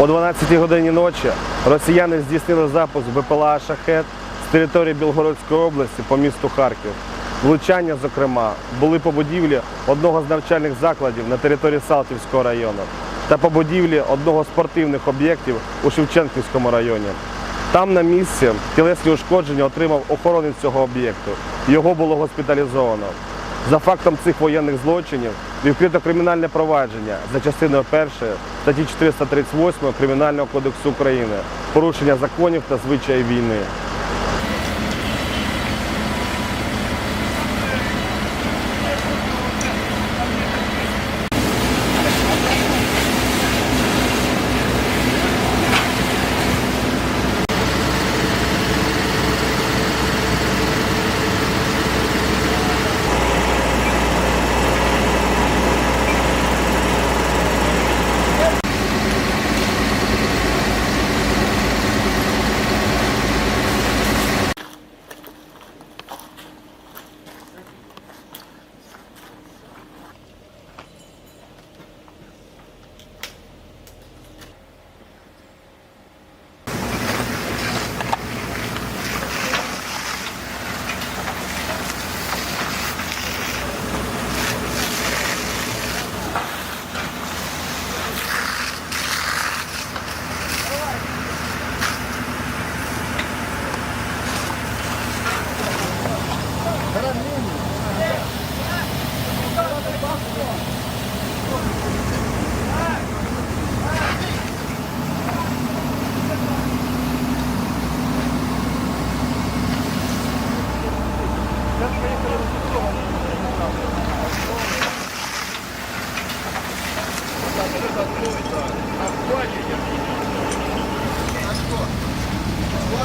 О 12 годині ночі росіяни здійснили запуск БПЛА «Шахет» з території Білгородської області по місту Харків. Влучання, зокрема, були по будівлі одного з навчальних закладів на території Салтівського району та по будівлі одного з спортивних об'єктів у Шевченківському районі. Там на місці тілесні ушкодження отримав охоронець цього об'єкту. Його було госпіталізовано. За фактом цих воєнних злочинів відкрито кримінальне провадження за частиною 1 статті 438 Кримінального кодексу України порушення законів та звичаїв війни.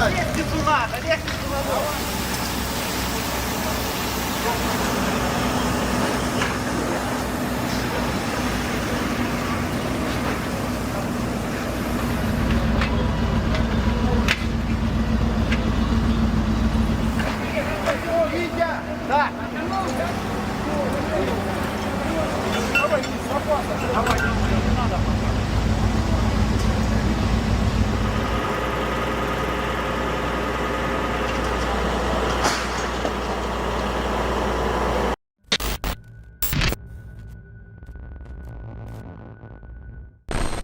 Олег Петунов, Олег Петунов. Давай, не надо.